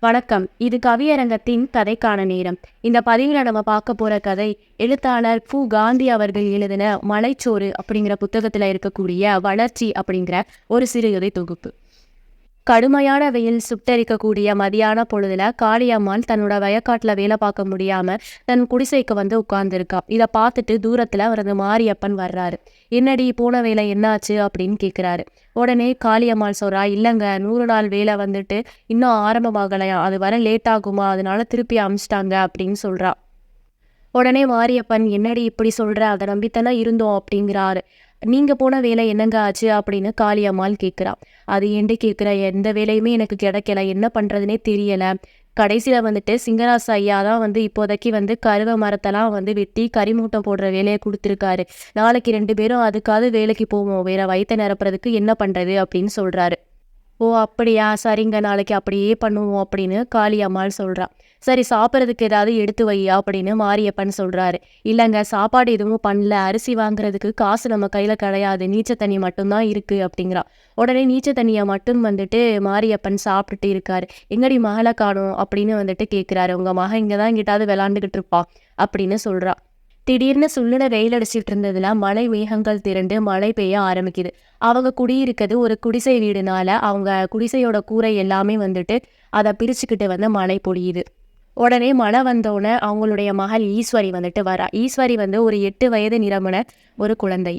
வணக்கம். இது கவியரங்கத்தின் கதைக்கான நேரம். இந்த பதிவில் நம்ம பார்க்க போற கதை எழுத்தாளர் பூ காந்தி அவர்கள் எழுதின மலைச்சோறு அப்படிங்கிற புத்தகத்துல இருக்கக்கூடிய வளர்ச்சி அப்படிங்கிற ஒரு சிறுகதை தொகுப்பு. கடுமையான வெயில் சுட்டரிக்கக்கூடிய மதியான பொழுதுல காளியம்மாள் தன்னோட வயக்காட்டுல வேலை பார்க்க முடியாம தன் குடிசைக்கு வந்து உட்கார்ந்துருக்கா. இதை பார்த்துட்டு தூரத்துல அவரது மாரியப்பன் வர்றாரு. என்னடி போன வேலை என்னாச்சு? அப்படின்னு கேட்குறாரு உடனே காளியம்மாள் சொல்றா இல்லைங்க நூறு நாள் வேலை வந்துட்டு இன்னும் ஆரம்பமாகலையா? அது வர லேட் ஆகுமா? அதனால திருப்பி அமிச்சிட்டாங்க அப்படின்னு சொல்றா. உடனே மாரியப்பன் என்னடி இப்படி சொல்ற? அதை நம்பித்தானே இருந்தோம் அப்படிங்கிறாரு. நீங்கள் போன வேலை என்னங்க ஆச்சு அப்படின்னு காளியம்மாள் கேட்குறா. அது ஏண்டு கேட்குற? எந்த வேலையுமே எனக்கு கிடைக்கல. என்ன பண்ணுறதுனே தெரியலை. கடைசியில் வந்துட்டு சிங்கராச ஐயா தான் வந்து இப்போதைக்கு வந்து கருவ மரத்தெல்லாம் வந்து வெட்டி கறிமூட்டம் போடுற வேலையை கொடுத்துருக்காரு. நாளைக்கு ரெண்டு பேரும் அதுக்காவது வேலைக்கு போவோம். வேற வயிற்ற நிரப்புறதுக்கு என்ன பண்ணுறது அப்படின்னு சொல்கிறாரு ஓ அப்படியா? சரிங்க. நாளைக்கு அப்படியே பண்ணுவோம் அப்படின்னு காளியம்மாள் சொல்கிறான் சரி சாப்பிட்றதுக்கு ஏதாவது எடுத்து வையா அப்படின்னு மாரியப்பன் சொல்கிறாரு இல்லைங்க சாப்பாடு எதுவும் பண்ணல. அரிசி வாங்குறதுக்கு காசு நம்ம கையில் கிடையாது. நீச்ச தண்ணி மட்டும்தான் இருக்குது அப்படிங்கிறா. உடனே நீச்ச தண்ணியை மட்டும் வந்துட்டு மாரியப்பன் சாப்பிட்டுட்டு இருக்காரு. எங்கடி மகளை காணும் அப்படின்னு வந்துட்டு கேட்குறாரு உங்கள் மகன் இங்கே தான் எங்கிட்டாவது விளாண்டுக்கிட்டு இருப்பா அப்படின்னு சொல்கிறா திடீர்னு சுள்ளுன வெயில் அடிச்சிட்டு இருந்ததுல மழை மேகங்கள் திரண்டு மழை பெய்ய ஆரம்பிக்குது. அவங்க குடியிருக்கிறது ஒரு குடிசை வீடுனால அவங்க குடிசையோட கூரை எல்லாமே வந்துட்டு அதை பிரிச்சுக்கிட்டு வந்து மழை பொழியுது. உடனே மழை வந்தோடனே அவங்களுடைய மகள் ஈஸ்வரி வந்துட்டு வரா. ஈஸ்வரி வந்து ஒரு எட்டு வயது நிரம்பின ஒரு குழந்தை.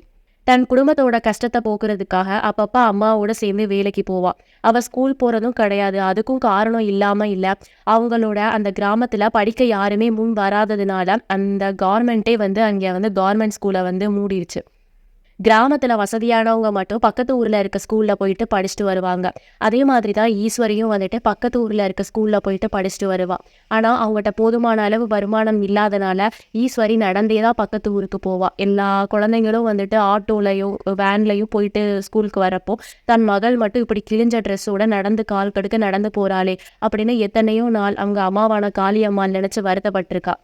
தன் குடும்பத்தோட கஷ்டத்தை போக்குறதுக்காக அப்பப்போ அம்மாவோட சேர்ந்து வேலைக்கு போவாள் அவள் ஸ்கூல் போகிறதும் கிடையாது. அதுக்கும் காரணம் இல்லாமல் இல்லை. அவங்களோட அந்த கிராமத்தில் படிக்க யாருமே முன் வராததுனால அந்த கவர்மெண்ட்டே வந்து அங்கே வந்து கவர்மெண்ட் ஸ்கூலை வந்து மூடிடுச்சு கிராமத்தில் வசதியானவங்க மட்டும் பக்கத்து ஊரில் இருக்க ஸ்கூலில் போயிட்டு படிச்சுட்டு வருவாங்க. அதே மாதிரி தான் ஈஸ்வரியும் வந்துட்டு பக்கத்து ஊரில் இருக்க ஸ்கூலில் போயிட்டு படிச்சுட்டு வருவாள் ஆனால் அவங்ககிட்ட போதுமான அளவு வருமானம் இல்லாதனால ஈஸ்வரி நடந்தே தான் பக்கத்து ஊருக்கு போவாள் எல்லா குழந்தைங்களும் வந்துட்டு ஆட்டோலையும் வேன்லையும் போயிட்டு ஸ்கூலுக்கு வரப்போ தன் மகள் மட்டும் இப்படி கிழிஞ்ச ட்ரெஸ்ஸோட நடந்து கால் கடுக்க நடந்து போகிறாளே அப்படின்னு எத்தனையோ நாள் அவங்க அம்மாவான காளியம்மாள் நினச்சி வருத்தப்பட்டிருக்கா.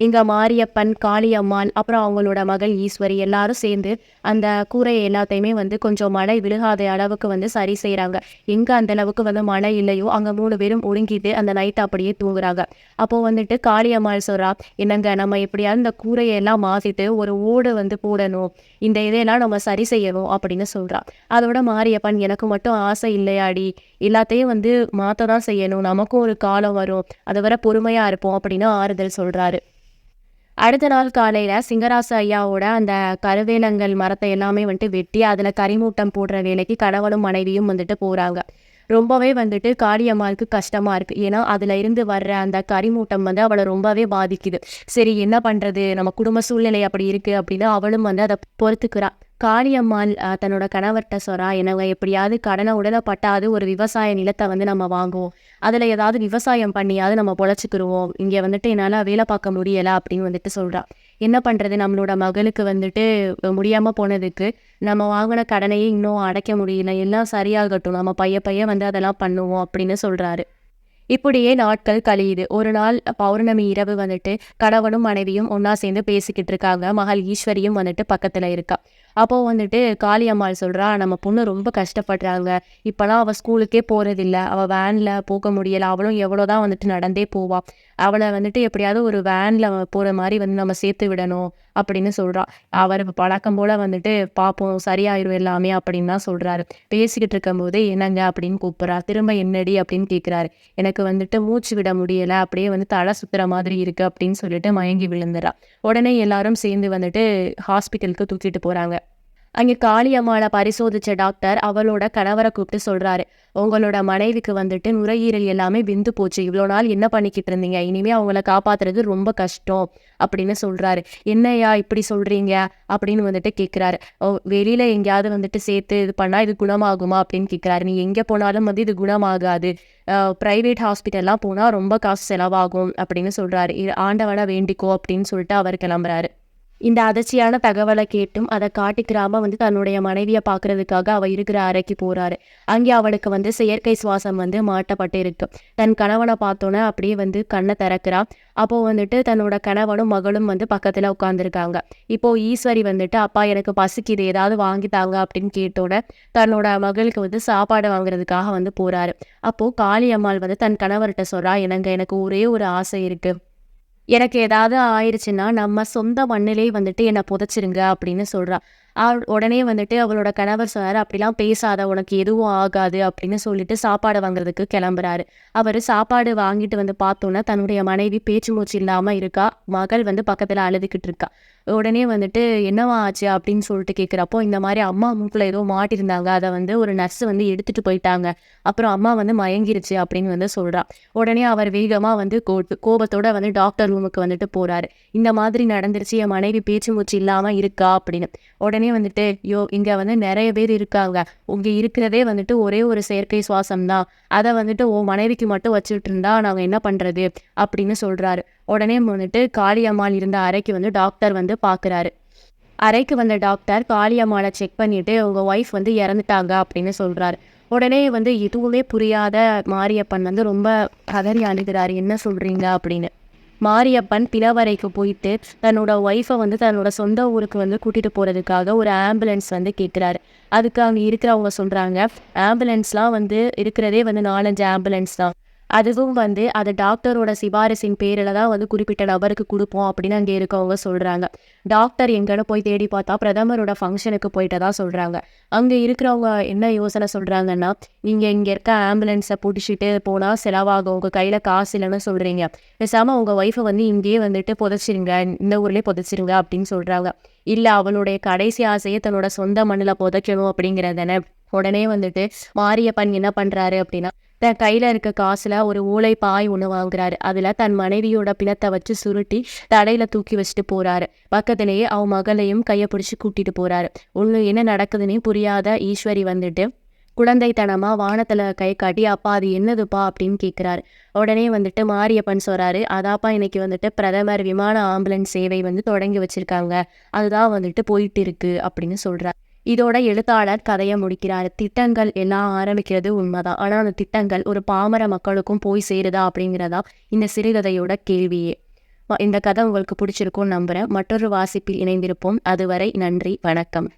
இங்கே மாரியப்பன் காளியம்மாள் அப்புறம் அவங்களோட மகள் ஈஸ்வரி எல்லாரும் சேர்ந்து அந்த கூரை எல்லாத்தையுமே வந்து கொஞ்சம் மழை விழுகாத அளவுக்கு வந்து சரி செய்கிறாங்க எங்கே அந்த அளவுக்கு வந்து மழை இல்லையோ அங்கே மூணு பேரும் ஒடுங்கிட்டு அந்த நைட் அப்படியே தூங்குறாங்க. அப்போது வந்துட்டு காளியம்மாள் சொல்கிறா என்னங்க நம்ம எப்படியாவது இந்த கூரையெல்லாம் மாற்றிட்டு ஒரு ஓடு வந்து போடணும். இந்த இதையெல்லாம் நம்ம சரி செய்யணும் அப்படின்னு சொல்கிறா அதோட மாரியப்பன் எனக்கு மட்டும் ஆசை இல்லையாடி. எல்லாத்தையும் வந்து மாற்ற தான் செய்யணும். நமக்கும் ஒரு காலம் வரும். அதை வர பொறுமையாக இருப்போம் அப்படின்னு ஆறுதல் சொல்கிறாரு அடுத்த நாள் காலையில் சிங்கராச ஐயாவோட அந்த கருவேலங்கள் மரத்தை எல்லாமே வந்துட்டு வெட்டி அதில் கரிமூட்டம் போடுற வேலைக்கு கணவனும் மனைவியும் வந்துட்டு போகிறாங்க ரொம்பவே வந்துட்டு காளியம்மாவுக்கு கஷ்டமாக இருக்குது ஏன்னா அதில் இருந்து வர்ற அந்த கரிமூட்டம் வந்து அவளை ரொம்பவே பாதிக்குது. சரி என்ன பண்ணுறது நம்ம குடும்ப சூழ்நிலை அப்படி இருக்குது அப்படின்னு அவளும் வந்து அதை பொறுத்துக்கிறாள் காளியம்மாள் தன்னோட கணவர்கிட்ட சொல்கிறா என்னங்க எப்படியாவது கடனை உடலை பட்டாது ஒரு விவசாய நிலத்தை வந்து நம்ம வாங்குவோம். அதில் ஏதாவது விவசாயம் பண்ணியாவது நம்ம பொழைச்சிக்கிருவோம். இங்கே வந்துட்டு என்னால் வேலை பார்க்க முடியலை அப்படின்னு வந்துட்டு சொல்கிறா என்ன பண்ணுறது நம்மளோட மகளுக்கு வந்துட்டு முடியாமல் போனதுக்கு நம்ம வாங்கின கடனையே இன்னும் அடைக்க முடியல. எல்லாம் சரியாகட்டும். நம்ம பைய பைய வந்து அதெல்லாம் பண்ணுவோம் அப்படின்னு சொல்கிறாரு இப்படியே நாட்கள் கழியுது. ஒரு நாள் பௌர்ணமி இரவு வந்துட்டு கணவனும் மனைவியும் ஒன்றா சேர்ந்து பேசிக்கிட்டு இருக்காங்க. மகள் ஈஸ்வரியும் வந்துட்டு பக்கத்தில் இருக்கா. அப்போது வந்துட்டு காளியம்மாள் சொல்கிறா நம்ம பொண்ணு ரொம்ப கஷ்டப்படுறாங்க. இப்போலாம் அவள் ஸ்கூலுக்கே போகிறதில்ல அவள் வேனில் போக முடியலை. அவளும் எவ்வளோ தான் வந்துட்டு நடந்தே போவாள் அவளை வந்துட்டு எப்படியாவது ஒரு வேனில் போகிற மாதிரி வந்து நம்ம சேர்த்து விடணும் அப்படின்னு சொல்கிறா அவர் பழக்கம் போல் வந்துட்டு பார்ப்போம் சரியாயிரும் எல்லாமே அப்படின்னு தான் சொல்கிறாரு பேசிக்கிட்டு இருக்கும்போது என்னங்க அப்படின்னு கூப்பிட்றா. திரும்ப என்னடி அப்படின்னு கேட்குறாரு எனக்கு வந்துட்டு மூச்சு விட முடியலை அப்படியே வந்து தலை சுற்றுற மாதிரி இருக்குது அப்படின்னு சொல்லிட்டு மயங்கி விழுந்துறா. உடனே எல்லாரும் சேர்ந்து வந்துட்டு ஹாஸ்பிட்டலுக்கு தூக்கிட்டு போகிறாங்க அங்கே காளியம்மாவை பரிசோதிச்ச டாக்டர் அவளோட கணவரை கூப்பிட்டு சொல்றாரு. உங்களோட மனைவிக்கு வந்துட்டு நுரையீரல் எல்லாமே விந்து போச்சு. இவ்வளோ நாள் என்ன பண்ணிக்கிட்டு இருந்தீங்க? இனிமே அவங்கள காப்பாத்துறது ரொம்ப கஷ்டம் அப்படின்னு சொல்றாரு. என்னையா இப்படி சொல்றீங்க? அப்படின்னு வந்துட்டு கேட்குறாரு வெளியில எங்கேயாவது வந்துட்டு சேர்த்து இது பண்ணா இது குணமாகுமா அப்படின்னு கேட்குறாரு நீ எங்கே போனாலும் வந்து இது குணமாகாது. ப்ரைவேட் ஹாஸ்பிட்டல்லாம் போனால் ரொம்ப காசு செலவாகும் அப்படின்னு சொல்றாரு. ஆண்டவனை வேண்டிக்கோ அப்படின்னு சொல்லிட்டு அவர் கிளம்புறாரு. இந்த அதிர்ச்சியான தகவலை கேட்டும் அதை காட்டிக்கிறாம வந்து தன்னுடைய மனைவியை பார்க்கறதுக்காக அவ இருக்கிற அறைக்கு போறாரு. அங்கே அவளுக்கு வந்து செயற்கை சுவாசம் வந்து மாட்டப்பட்டு இருக்கு தன் கணவனை பார்த்தோன்னே அப்படியே வந்து கண்ணை திறக்கிறா. அப்போ வந்துட்டு தன்னோட கணவனும் மகளும் வந்து பக்கத்துல உட்காந்துருக்காங்க இப்போ ஈஸ்வரி வந்துட்டு அப்பா எனக்கு பசிக்குது. ஏதாவது வாங்கி தாங்க அப்படின்னு கேட்டோட தன்னோட மகளுக்கு வந்து சாப்பாடு வாங்குறதுக்காக வந்து போறாரு. அப்போ காளியம்மாள் வந்து தன் கணவர்கிட்ட சொல்றா எனக்கு எனக்கு ஒரே ஒரு ஆசை இருக்கு. எனக்கு ஏதாவது ஆயிடுச்சுன்னா நம்ம சொந்த மண்ணிலே வந்துட்டு என்னை புதைச்சிருங்க அப்படின்னு சொல்கிறா உடனே வந்துட்டு அவளோட கணவர் சொன்னார் அப்படிலாம் பேசாத உனக்கு எதுவும் ஆகாது அப்படின்னு சொல்லிட்டு சாப்பாடு வாங்குறதுக்கு கிளம்புறாரு. அவர் சாப்பாடு வாங்கிட்டு வந்து பார்த்தோன்னா தன்னுடைய மனைவி பேச்சு மூச்சு இல்லாமல் இருக்கா? மகள் வந்து பக்கத்தில் அழுதுகிட்டு இருக்கா? உடனே வந்துட்டு என்னவா ஆச்சு? அப்படின்னு சொல்லிட்டு கேட்குறப்போ இந்த மாதிரி அம்மா மூக்கில் ஏதோ மாட்டிருந்தாங்க. அதை வந்து ஒரு நர்ஸ் வந்து எடுத்துட்டு போயிட்டாங்க. அப்புறம் அம்மா வந்து மயங்கிருச்சு அப்படின்னு வந்து சொல்றா. உடனே அவர் வேகமாக வந்து கோ கோபத்தோட வந்து டாக்டர் ரூமுக்கு வந்துட்டு போகிறாரு இந்த மாதிரி நடந்துருச்சு என் மனைவி பேச்சு மூச்சு இல்லாமல் இருக்கா? அப்படின்னு. உடனே உடனே வந்துட்டு யோ இங்கே வந்து நிறைய பேர் இருக்காங்க. இங்கே இருக்கிறதே வந்துட்டு ஒரே ஒரு செயற்கை சுவாசம் தான் அதை வந்துட்டு உன் மனைவிக்கு மட்டும் வச்சுட்டு இருந்தா நாங்கள் என்ன பண்ணுறது அப்படின்னு சொல்கிறாரு உடனே வந்துட்டு காளியம்மாள் இருந்த அறைக்கு வந்து டாக்டர் வந்து பார்க்குறாரு அறைக்கு வந்த டாக்டர் காளியம்மாளை செக் பண்ணிட்டு உங்க ஒய்ஃப் வந்து இறந்துட்டாங்க அப்படின்னு சொல்கிறாரு உடனே வந்து எதுவுமே புரியாத மாரியப்பன் வந்து ரொம்ப கதறி அழுகிறாரு என்ன சொல்கிறீங்க அப்படின்னு. மாரியப்பன் பிளவரைக்கு போயிட்டு தன்னோட ஒய்ஃபை வந்து தன்னோட சொந்த ஊருக்கு வந்து கூட்டிட்டு போறதுக்காக ஒரு ஆம்புலன்ஸ் வந்து கேட்குறாரு அதுக்கு அங்கே இருக்கிறவங்க சொல்றாங்க ஆம்புலன்ஸ்லாம் வந்து இருக்கிறதே வந்து நாலஞ்சு ஆம்புலன்ஸ் தான். அதுவும் வந்து அது டாக்டரோட சிபாரிசின் பேரில் தான் வந்து குறிப்பிட்ட நபருக்கு கொடுப்போம் அப்படின்னு அங்கே இருக்கவங்க சொல்கிறாங்க டாக்டர் எங்கன்னு போய் தேடி பார்த்தா பிரதமரோட ஃபங்க்ஷனுக்கு போயிட்டதா சொல்கிறாங்க அங்கே இருக்கிறவங்க என்ன யோசனை சொல்கிறாங்கன்னா நீங்கள் இங்கே இருக்க ஆம்புலன்ஸை பிடிச்சிட்டு போனால் செலவாகும். உங்கள் கையில் காசு இல்லைன்னு சொல்கிறீங்க பேசாமல் உங்கள் ஒய்ஃபை வந்து இங்கேயே வந்துட்டு புதைச்சிருங்க. இந்த ஊர்லேயே புதைச்சிருங்க அப்படின்னு சொல்கிறாங்க இல்லை அவளுடைய கடைசி ஆசையை தன்னோட சொந்த மண்ணில் புதைக்கணும் அப்படிங்கிறதானே உடனே வந்துட்டு மாரியப்பன் என்ன பண்ணுறாரு அப்படின்னா தன் கையில் இருக்க காசில் ஒரு ஓலை பாய் ஒன்று வாங்குறாரு. அதில் தன் மனைவியோட பிணத்தை வச்சு சுருட்டி தடையில் தூக்கி வச்சுட்டு போகிறாரு பக்கத்திலேயே அவன் மகளையும் கையை பிடிச்சி கூட்டிகிட்டு போகிறாரு ஒன்று என்ன நடக்குதுன்னு புரியாத ஈஸ்வரி வந்துட்டு குழந்தைத்தனமாக வானத்தில் கை காட்டி அப்பா அது என்னதுப்பா? அப்படின்னு கேட்குறாரு உடனே வந்துட்டு மாரியப்பன் சொல்கிறாரு அதாப்பா இன்னைக்கு வந்துட்டு பிரதமர் விமான ஆம்புலன்ஸ் சேவை வந்து தொடங்கி வச்சுருக்காங்க. அதுதான் வந்துட்டு போயிட்டு இருக்கு. அப்படின்னு சொல்கிறார் இதோட எழுத்தாளர் கதையை முடிக்கிறார். திட்டங்கள் எல்லாம் ஆரம்பிக்கிறது உண்மைதான் ஆனால் அந்த திட்டங்கள் ஒரு பாமர மக்களுக்கும் போய் சேருதா அப்படிங்கிறதா இந்த சிறுகதையோட கேள்வியே. இந்த கதை உங்களுக்கு பிடிச்சிருக்கும்னு நம்புகிறேன் மற்றொரு வாசிப்பில் இணைந்திருப்போம். அதுவரை நன்றி வணக்கம்.